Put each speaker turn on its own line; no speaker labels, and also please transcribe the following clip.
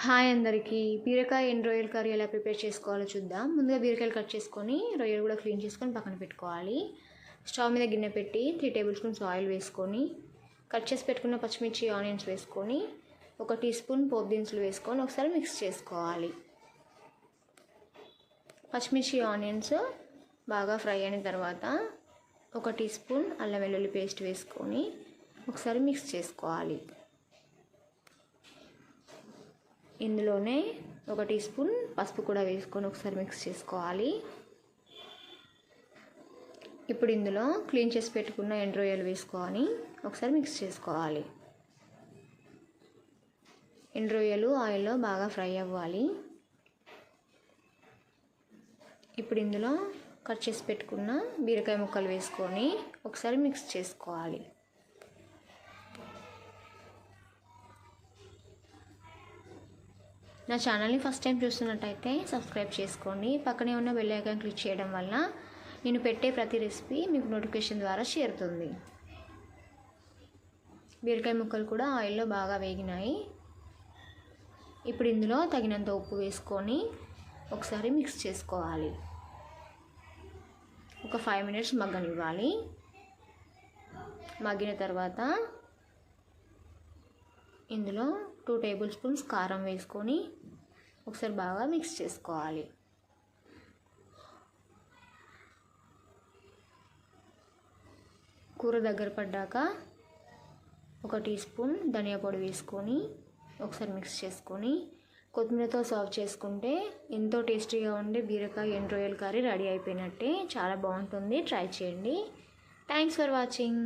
Hi అందరికీ. బీరకాయ ఎన్ని రొయ్యల కర్రీ ఎలా ప్రిపేర్ చేసుకోవాలో చూద్దాం. ముందుగా బీరకాయలు కట్ చేసుకొని రొయ్యలు కూడా క్లీన్ చేసుకొని పక్కన పెట్టుకోవాలి. స్టవ్ మీద గిన్నె పెట్టి త్రీ టేబుల్ స్పూన్స్ ఆయిల్ వేసుకొని కట్ చేసి పెట్టుకున్న పచ్చిమిర్చి ఆనియన్స్ వేసుకొని ఒక టీ స్పూన్ పోపు దినుసులు వేసుకొని ఒకసారి మిక్స్ చేసుకోవాలి. పచ్చిమిర్చి ఆనియన్స్ బాగా ఫ్రై అయిన తర్వాత ఒక టీ స్పూన్ అల్లం వెల్లుల్లి పేస్ట్ వేసుకొని ఒకసారి మిక్స్ చేసుకోవాలి. ఇందులోనే ఒక టీ స్పూన్ పసుపు కూడా వేసుకొని ఒకసారి మిక్స్ చేసుకోవాలి. ఇప్పుడు ఇందులో క్లీన్ చేసి పెట్టుకున్న ఎండ్రోయలు వేసుకొని ఒకసారి మిక్స్ చేసుకోవాలి. ఎండ్రోయలు ఆయిల్లో బాగా ఫ్రై అవ్వాలి. ఇప్పుడు ఇందులో కట్ చేసి పెట్టుకున్న బీరకాయ ముక్కలు వేసుకొని ఒకసారి మిక్స్ చేసుకోవాలి. నా ఛానల్ని ఫస్ట్ టైం చూస్తున్నట్టయితే సబ్స్క్రైబ్ చేసుకోండి. పక్కనే ఉన్న బెల్ ఐకాన్ క్లిక్ చేయడం వల్ల నేను పెట్టే ప్రతి రెసిపీ మీకు నోటిఫికేషన్ ద్వారా చేరుతుంది. బీరకాయ ముక్కలు కూడా ఆయిల్లో బాగా వేగినాయి. ఇప్పుడు ఇందులో తగినంత ఉప్పు వేసుకొని ఒకసారి మిక్స్ చేసుకోవాలి. ఒక ఫైవ్ మినిట్స్ మగ్గనివ్వాలి. మగ్గిన తర్వాత ఇందులో టూ టేబుల్ స్పూన్స్ కారం వేసుకొని ఒకసారి బాగా మిక్స్ చేసుకోవాలి. కూర దగ్గర పడ్డాక ఒక టీ స్పూన్ ధనియా పొడి వేసుకొని ఒకసారి మిక్స్ చేసుకొని కొత్తిమీరతో సర్వ్ చేసుకుంటే ఎంతో టేస్టీగా ఉండే బీరకాయ ఎండు రొయ్యల కర్రీ రెడీ అయిపోయినట్టే. చాలా బాగుంటుంది. ట్రై చేయండి. Thanks for watching